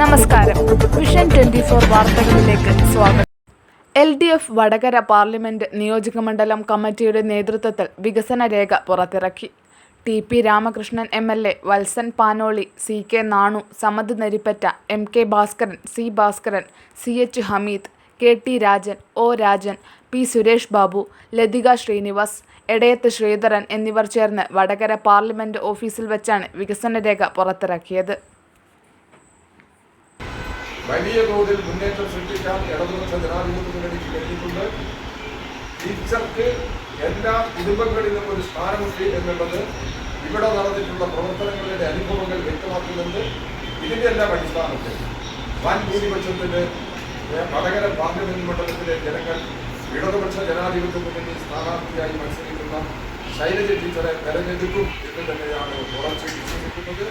നമസ്കാരം. Vision twenty four വാർത്തകളിലേക്ക് സ്വാഗതം. L D F Vadakara parliament നിയോജകമണ്ഡലം കമ്മിറ്റിയുടെ നേതൃത്വത്തിൽ വികസന രേഖ പുറത്തിറക്കി. T P Ramakrishnan M L A Valsan Panoli C K Nanu Samad Narippatta M K Bhaskaran C Bhaskaran C H Hameed K T Rajan O Rajan P Suresh Babu Lathika Sreenivas Edayath Sreedharan എന്നിവർ ചേർന്ന് Vadakara parliament ഓഫീസിൽ വെച്ചാണ് വികസന രേഖ പുറത്തിറക്കിയത്. വലിയ തോതിൽ മുന്നേറ്റം സൃഷ്ടിക്കാൻ ഇടതുപക്ഷ ജനാധിപത്യ മുന്നണിക്ക് കഴിഞ്ഞിട്ടുണ്ട് ടീച്ചർക്ക് എല്ലാ കുടുംബങ്ങളിലും ഒരു സ്ഥാനമുണ്ട് എന്നുള്ളത് ഇവിടെ നടന്നിട്ടുള്ള പ്രവർത്തനങ്ങളുടെ അനുഭവങ്ങൾ വ്യക്തമാക്കുന്നുണ്ട്. ഇതിന്റെ എല്ലാം അടിസ്ഥാനത്തിൽ വൻ ഭൂരിപക്ഷത്തിന് വടകര പാർലമെന്റ് മണ്ഡലത്തിലെ ജനങ്ങൾ ഇടതുപക്ഷ ജനാധിപത്യ മുന്നണി സ്ഥാനാർത്ഥിയായി മത്സരിക്കുന്ന ശൈലജ ടീച്ചറെ തെരഞ്ഞെടുക്കും എന്ന് തന്നെയാണ് ഉറച്ചു വിശ്വസിക്കുന്നത്.